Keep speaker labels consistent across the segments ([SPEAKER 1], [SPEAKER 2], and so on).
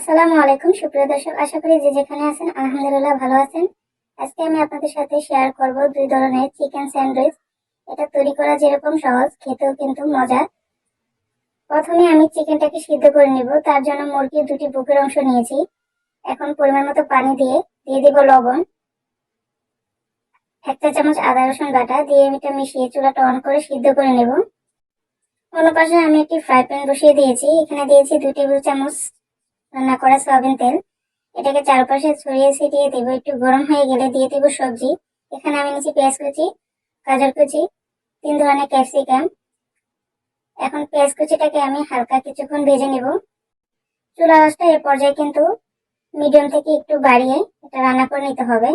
[SPEAKER 1] আসসালামু আলাইকুম। সুপ্রিয় দর্শক, আশা করি যে যেখানে আছেন, আলহামদুলিল্লাহ ভালো আছেন। আজকে আমি আপনাদের সাথে শেয়ার করব দুই ধরনের চিকেন স্যান্ডউইচ এটা তৈরি করা যেরকম সহজ, খেতেও কিন্তু মজা প্রথমে আমি চিকেনটাকে সিদ্ধ করে নিব। তার জন্য মুরগির দুটি বুকের অংশ নিয়েছি। এখন পরিমাণ মতো পানি দিয়ে দিয়ে দিব লবণ। এক চা চামচ আদা রসুন বাটা দিয়ে এটা মিশিয়ে চুলাটা অন করে সিদ্ধ করে নেব। অন্য পাশে আমি একটি ফ্রাই প্যান বসিয়ে দিয়েছি। এখানে দিয়েছি দুই টেবিল চামচ রান্না করা সয়াবিন তেল। এটাকে চারপাশে ছড়িয়ে ছিটিয়ে দেব। একটু গরম হয়ে গেলে দিয়ে দেব সবজি। এখানে আমি নিচ্ছি পেঁয়াজ কুচি, গাজর কুচি, তিন ধরনের ক্যাপসিকাম। এখন পেঁয়াজ কুচিটাকে আমি হালকা কিছুক্ষণ ভেজে নেব। চুলা আঁচটা এ পর্যায়ে কিন্তু মিডিয়াম থেকে একটু বাড়িয়ে এটা রান্না করে নিতে হবে।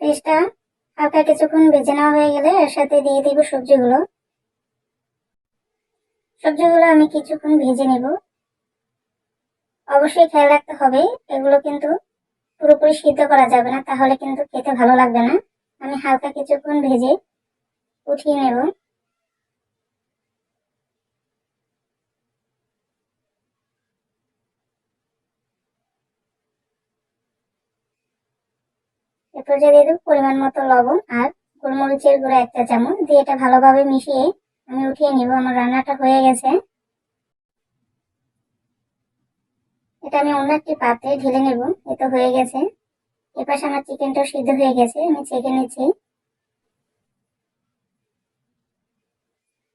[SPEAKER 1] পেঁয়াজটা হালকা কিছুক্ষণ ভেজে নেওয়া হয়ে গেলে এর সাথে দিয়ে দিব সবজিগুলো। সবজিগুলো আমি কিছুক্ষণ ভেজে নেব। অবশ্যই খেয়াল রাখতে হবে, এগুলো কিন্তু পুরোপুরি সিদ্ধ করা যাবে না, তাহলে কিন্তু খেতে ভালো লাগবে না। আমি হালকা কিছুক্ষণ ভেজে উঠিয়ে নেব। এরপর দিয়ে দেবো পরিমাণ মতো লবণ আর গোলমরিচের গুঁড়ো একটা চামচ, দিয়ে এটা ভালোভাবে মিশিয়ে আমি উঠিয়ে নিব, আমার রান্নাটা হয়ে গেছে। এটা আমি অন্য একটি পাত্রে ঢেলে নেব এটা হয়ে গেছে। এপাশে আমার চিকেনটা সিদ্ধ হয়ে গেছে, আমি চেকে নিচ্ছি।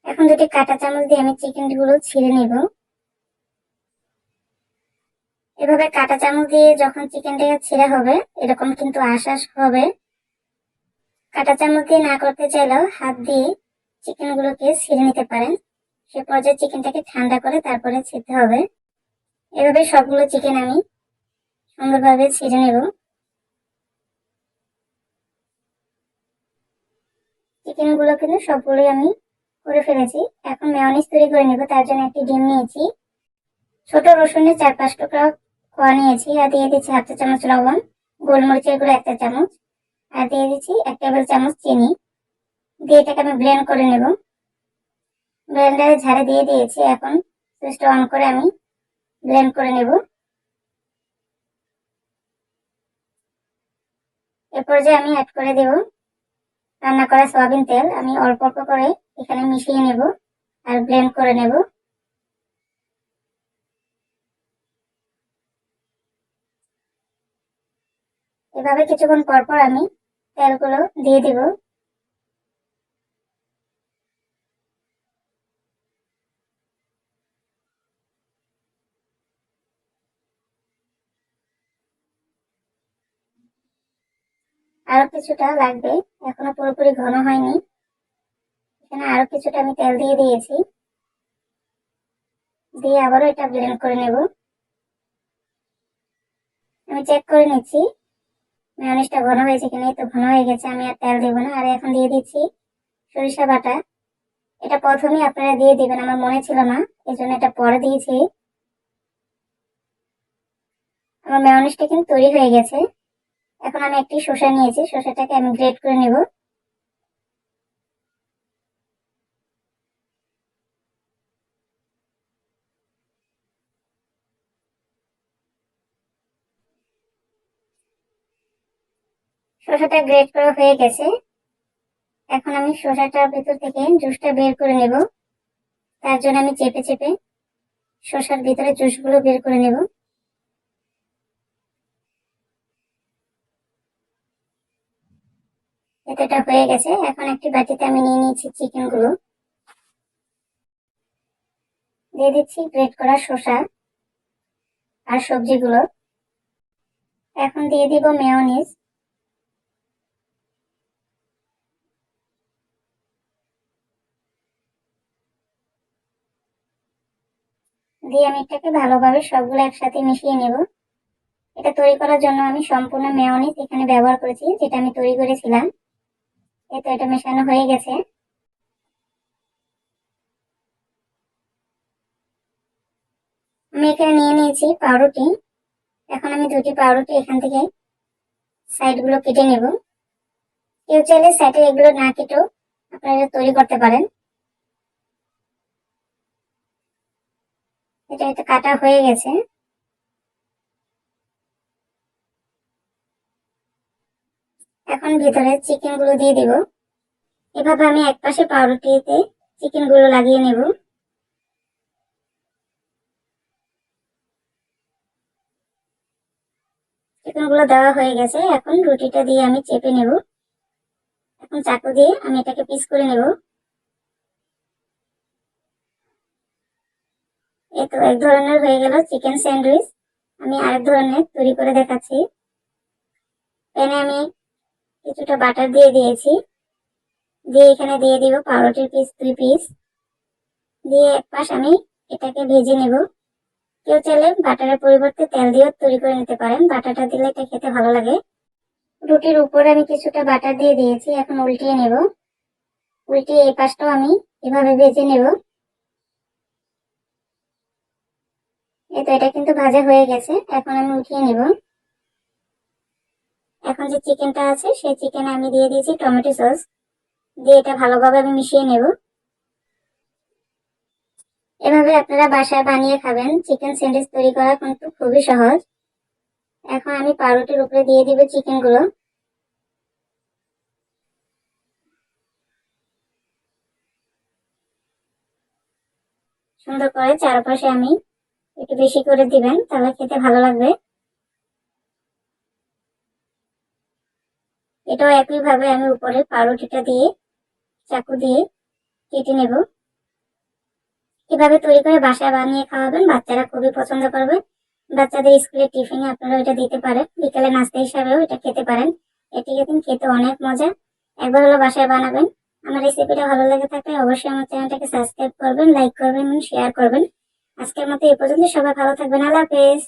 [SPEAKER 1] এখন দুটি কাঁটা চামচ দিয়ে আমি চিকেনগুলো ছিঁড়ে নেব। এভাবে কাঁটা চামচ দিয়ে যখন চিকেনটা ছিঁড়া হবে, এরকম কিন্তু আশ্বাস হবে। কাঁটা চামচ দিয়ে না করতে চাইলেও হাত দিয়ে চিকেন গুলোকে ছিঁড়ে নিতে পারেন। সে পর্যায়ে চিকেনটাকে ঠান্ডা করে তারপরে ছিঁড়তে হবে। এভাবে সবগুলো চিকেন আমি সুন্দরভাবে ছিঁড়ে নেব। চিকেনগুলো কিন্তু সবগুলোই আমি করে ফেলেছি। এখন মেয়নিস তৈরি করে নেব, তার জন্য একটি ডিম নিয়েছি। ছোট রসুনের চার পাঁচ টুকরা খোয়া নিয়েছি, আর দিয়ে দিচ্ছি হাফ চা চামচ লবণ, গোলমরিচের গুঁড়ো একটা চামচ, আর দিয়ে দিচ্ছি এক টেবিল চামচ চিনি। দিয়ে এটাকে আমি ব্লেন্ড করে নেব। ব্লেন্ডারে ঝাড়ে দিয়ে দিয়েছি, এখন সুইচটা অন করে আমি ব্লেন্ড করে নেব। এরপর যে আমি অ্যাড করে দেব রান্না করা সয়াবিন তেল। আমি অল্প অল্প করে এখানে মিশিয়ে নেব আর ব্লেন্ড করে নেব। এভাবে কিছুক্ষণ পর পর আমি তেলগুলো দিয়ে দিব। আরও কিছুটা লাগবে। এখনও পুরোপুরি ঘন হয়নি। এখানে আরও কিছুটা আমি তেল দিয়ে দিয়েছি। দিয়ে আবারও এটা ব্লেন্ড করে নেব। আমি চেক করে নিচ্ছি। মেয়নিসটা ঘন হয়েছে কিনা, এই তো ঘন হয়ে গেছে, আমি আর তেল দেবো না। আর এখন দিয়ে দিচ্ছি সরিষা বাটা। এটা প্রথমেই আপনারা দিয়ে দিবেন, আমার মনে ছিল না এই জন্য এটা পরে দিয়েছি। আমার মেয়নিসটা কিন্তু তৈরি হয়ে গেছে। এখন আমি একটি শসা নিয়েছি শসাটাকে আমি গ্রেট করে নেব। শসাটা গ্রেট করা হয়ে গেছে। এখন আমি শসাটার ভেতর থেকে জুসটা বের করে নেব। তার জন্য আমি চেপে চেপে শসার ভিতরে জুসগুলো বের করে নেব। এতটা হয়ে গেছে। এখন একটি বাটিতে আমি নিয়ে নিয়েছি চিকেনগুলো দিয়ে দিচ্ছি গ্রেট করা শসা আর সবজিগুলো। এখন দিয়ে দিব মেয়নিজ দিয়ে আমি এটাকে ভালোভাবে সবগুলো একসাথে মিশিয়ে নেব। এটা তৈরি করার জন্য আমি সম্পূর্ণ মেয়নিজ এখানে ব্যবহার করেছি, যেটা আমি তৈরি করেছিলাম। এই তো এটা মেশানো হয়ে গেছে। আমি এখানে নিয়ে নিয়েছি পাউরুটি। এখন আমি দুটি পাউরুটি এখান থেকে সাইডগুলো কেটে নেব। কেউ চাইলে সাইডে এগুলো না কেটেও আপনারা তৈরি করতে পারেন। এটা এটা কাটা হয়ে গেছে। এখন ভিতরে চিকেনগুলো দিয়ে দিব। এভাবে আমি এক পাশে পাউরুটিতে চিকেনগুলো লাগিয়ে নেব। চিকেনগুলো দেওয়া হয়ে গেছে। এখন রুটিটা দিয়ে আমি চেপে নেব। এখন চাকু দিয়ে আমি এটাকে পিস করে নেব। এই তো এক ধরনের হয়ে গেল চিকেন স্যান্ডউইচ। আমি আরেক ধরনের তৈরি করে দেখাচ্ছি। প্যানে আমি কিছুটা বাটার দিয়ে দিয়েছি। দিয়ে এখানে দিয়ে দিব পাউরুটির পিস দুই পিস দিয়ে এক পাশ আমি এটাকে ভেজে নেব। কেউ চাইলে বাটারের পরিবর্তে তেল দিয়েও তৈরি করে নিতে পারেন। বাটারটা দিলে এটা খেতে ভালো লাগে। রুটির উপরে আমি কিছুটা বাটার দিয়ে দিয়েছি। এখন উল্টিয়ে নেব। উল্টিয়ে এই পাশটাও আমি এভাবে ভেজে নেব। এই তো এটা কিন্তু ভাজা হয়ে গেছে। এখন আমি উঠিয়ে নেব। এখন যে চিকেনটা আছে, সেই চিকেন আমি দিয়ে দিয়েছি টমেটো সস দিয়ে এটা ভালোভাবে আমি মিশিয়ে নেব। এভাবে আপনারা বাসায় বানিয়ে খাবেন। চিকেন স্যান্ডউইচ তৈরি করা কিন্তু খুবই সহজ। এখন আমি পাউরুটির উপরে দিয়ে দিব চিকেনগুলো সুন্দর করে চারপাশে আমি একটু বেশি করে দিবেন, তাহলে খেতে ভালো লাগবে। এটাও একইভাবে আমি উপরে পাউরুটিটা দিয়ে, চাকু দিয়ে কেটে নেব। এভাবে তৈরি করে বাসায় বানিয়ে খাওয়াবেন, বাচ্চারা খুবই পছন্দ করবে। বাচ্চাদের স্কুলের টিফিনে আপনারা এটা দিতে পারেন। বিকেলে নাস্তা হিসাবেও এটা খেতে পারেন। এটি কিন্তু খেতে অনেক মজা। একবার হলো বাসায় বানাবেন। আমার রেসিপিটা ভালো লেগে থাকলে অবশ্যই আমার চ্যানেলটাকে সাবস্ক্রাইব করবেন, লাইক করবেন, শেয়ার করবেন। আজকের মতো এই পর্যন্ত সবাই ভালো থাকবেন। আল্লাহ হাফেজ।